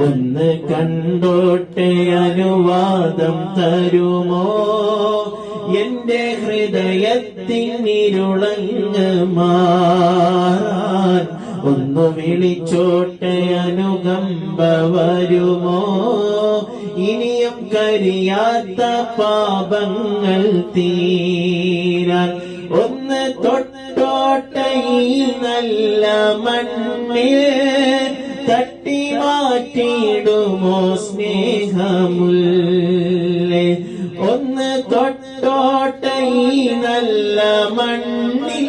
ഒന്ന് കണ്ടോട്ടെ അനുവാദം തരുമോ? എന്റെ ഹൃദയത്തിനിരുളങ്ങ് മാറാൻ ഒന്ന് വിളിച്ചോട്ടെ അനുകമ്പ വരുമോ? ഇനിയും കരിയാത്ത പാപങ്ങൾ തീരാൻ ഒന്ന് തൊട്ടോട്ടെ നല്ല മണ്ണിൽ തട്ടി മാറ്റിയിടുമോ സ്നേഹമുല്ലേ ഒന്ന് തൊട്ടോട്ടെ നല്ല മണ്ണിൽ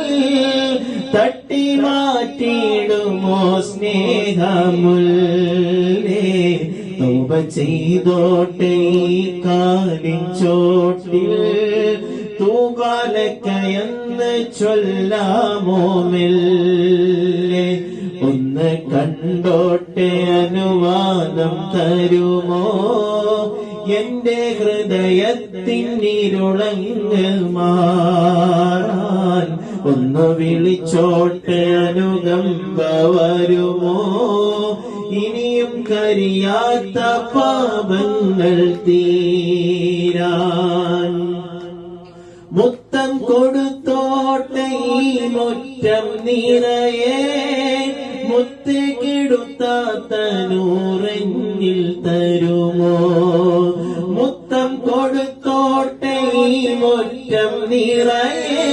തട്ടി മാറ്റിയിടുമോ സ്നേഹമുല്ലേ തൗബ ചെയ്തോട്ടെ ഈ കാലിൻ ചോട്ടിൽ തൂകാലക്കയെന്ന് ചൊല്ലാമോ മെല്ലെ? കണ്ടോട്ടെ അനുവാദം തരുമോ? എന്റെ ഹൃദയത്തിനിരുളങ്ങൾ മാറാൻ ഒന്ന് വിളിച്ചോട്ടെ അനുകമ്പ വരുമോ ഇനിയും കരിയാത്ത പാപങ്ങൾ തീരാൻ മുത്തം കൊടുത്തോട്ടെ ഈ മുറ്റം നിറയെ മുത്ത് കിടുത്താത്ത നൂറെന്നിൽ തരുമോ? മുത്തം കൊടുത്തോട്ടെ ഈ മുറ്റം നിറയെ.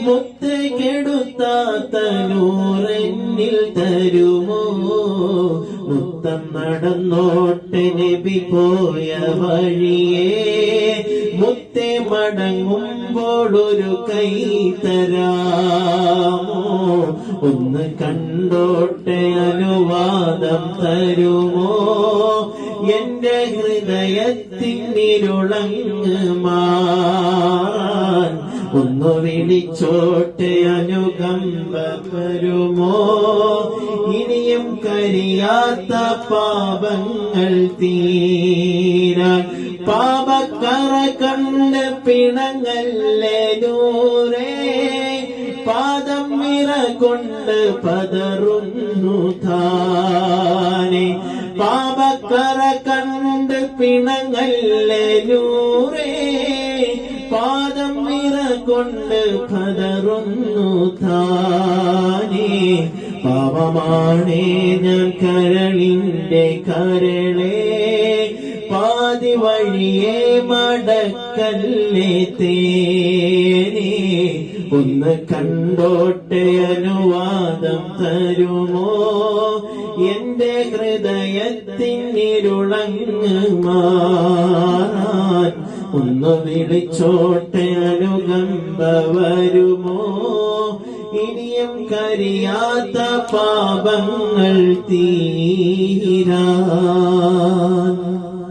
മുത്ത് കെടുത്താത്ത നൂറെന്നിൽ തരുമോ? മുത്തം നടന്നോട്ടെ നബി പോയ വഴിയേ. മുത്തെ മടങ്ങുമ്പോൾ ഒരു കൈ തരാമോ? ഒന്ന് കണ്ടോട്ടെ അനുവാദം തരുമോ? എന്റെ ഹൃദയത്തിനിരുളങ്ങ് മാറാൻ ഒന്ന് വിളിച്ചോട്ടെ അനുകമ്പ വരുമോ ഇനിയും കരിയാത്ത പാപങ്ങൾ തീരാൻ പാപക്കറ കണ്ട് പിണങ്ങല്ലേ നൂറേ പാദം മിറ കൊണ്ട് പതറുന്നു താനെ. പാപക്കറ കണ്ട് പിണങ്ങല്ലേ നൂറേ പാദം മിറ കൊണ്ട് പതറുന്നു താനെ. പാപമാണേ ഞാൻ കരളിന്റെ കരളേ. വഴിയെ മടക്കല്ലേ തേനേ? ഒന്ന് കണ്ടോട്ടെ അനുവാദം തരുമോ? എന്റെ ഹൃദയത്തിനിരുളങ്ങ് മാറാൻ ഒന്ന് വിളിച്ചോട്ടെ അനുകമ്പ വരുമോ ഇനിയും കരിയാത്ത പാപങ്ങൾ തീരാൻ